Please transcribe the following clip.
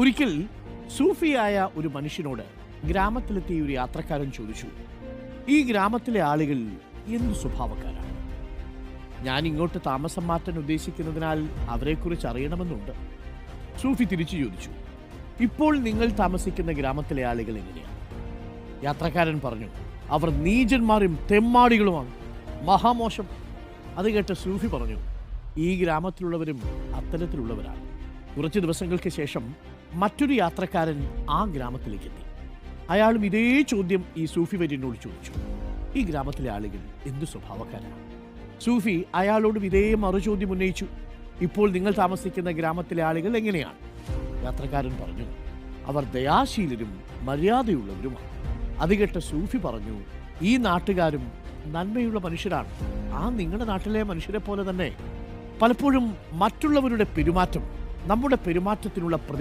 ഒരിക്കൽ സൂഫിയായ ഒരു മനുഷ്യനോട് ഗ്രാമത്തിലെത്തിയ ഒരു യാത്രക്കാരൻ ചോദിച്ചു ഈ ഗ്രാമത്തിലെ ആളുകൾ എന്ത് സ്വഭാവക്കാരാണ്? ഞാൻ ഇങ്ങോട്ട് താമസം മാറ്റാൻ ഉദ്ദേശിക്കുന്നതിനാൽ അവരെക്കുറിച്ച് അറിയണമെന്നുണ്ട്. സൂഫി തിരിച്ചു ചോദിച്ചു ഇപ്പോൾ നിങ്ങൾ താമസിക്കുന്ന ഗ്രാമത്തിലെ ആളുകൾ എങ്ങനെയാണ്? യാത്രക്കാരൻ പറഞ്ഞു അവർ നീചന്മാരും തെമ്മാടികളുമാണ്. മഹാമോശം. അത് കേട്ട് സൂഫി പറഞ്ഞു ഈ ഗ്രാമത്തിലുള്ളവരും അത്തരത്തിലുള്ളവരാണ്. കുറച്ച് ദിവസങ്ങൾക്ക് ശേഷം മറ്റൊരു യാത്രക്കാരൻ ആ ഗ്രാമത്തിലേക്ക് എത്തി അയാളും ഇതേ ചോദ്യം ഈ സൂഫി വര്യനോട് ചോദിച്ചു. ഈ ഗ്രാമത്തിലെ ആളുകൾ എന്തു സ്വഭാവക്കാരാണ് സൂഫി അയാളോടും ഇതേ മറുചോദ്യം ഉന്നയിച്ചു. ഇപ്പോൾ നിങ്ങൾ താമസിക്കുന്ന ഗ്രാമത്തിലെ ആളുകൾ എങ്ങനെയാണ്? യാത്രക്കാരൻ പറഞ്ഞു അവർ ദയാശീലരും മര്യാദയുള്ളവരുമാണ്. അത് കേട്ട സൂഫി പറഞ്ഞു ഈ നാട്ടുകാരും നന്മയുള്ള മനുഷ്യരാണ്. ആ നിങ്ങളുടെ നാട്ടിലെ മനുഷ്യരെ പോലെ തന്നെ. പലപ്പോഴും മറ്റുള്ളവരുടെ പെരുമാറ്റം നമ്മുടെ പെരുമാറ്റത്തിനുള്ള പ്രതി